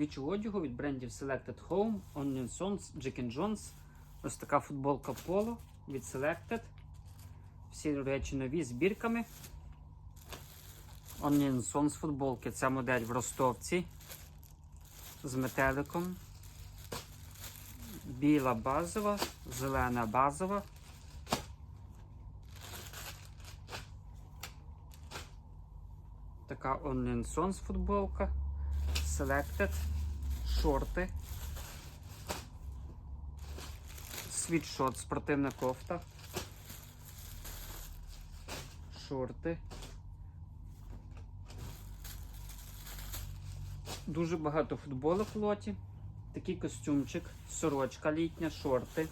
Вічу одягу від брендів Selected Home, Onion Sons, Jack Jones. Ось така футболка Polo від Selected. Всі речі нові з бірками. Onion Sons футболки. Ця модель в ростовці з метеликом. Біла базова, зелена базова. Така Onion Sons футболка. Selected. Шорти. Світшот, спортивна кофта. Шорти. Дуже багато футболок в лоті. Такий костюмчик, сорочка літня, шорти,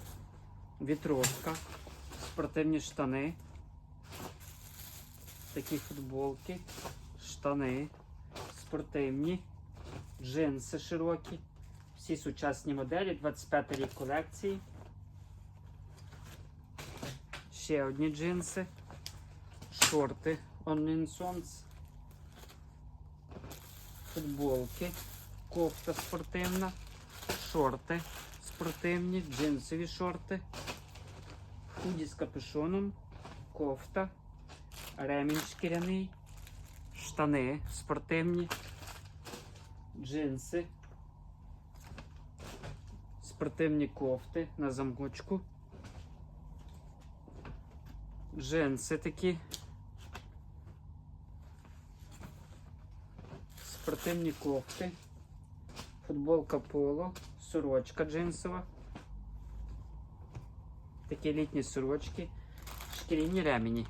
вітровка, спортивні штани. Такі футболки, штани, спортивні, джинси широкі. Всі сучасні моделі, 25 рік колекції. Ще одні джинси, шорти Oninsons, футболки, кофта спортивна, шорти спортивні, джинсові шорти, худі з капюшоном, кофта, ремінь шкіряний, штани спортивні, джинси, спортивні кофти на замочку, джинси такі. Спортивні кофти, футболка поло, сорочка джинсова, такі літні сорочки, шкіряні ремені.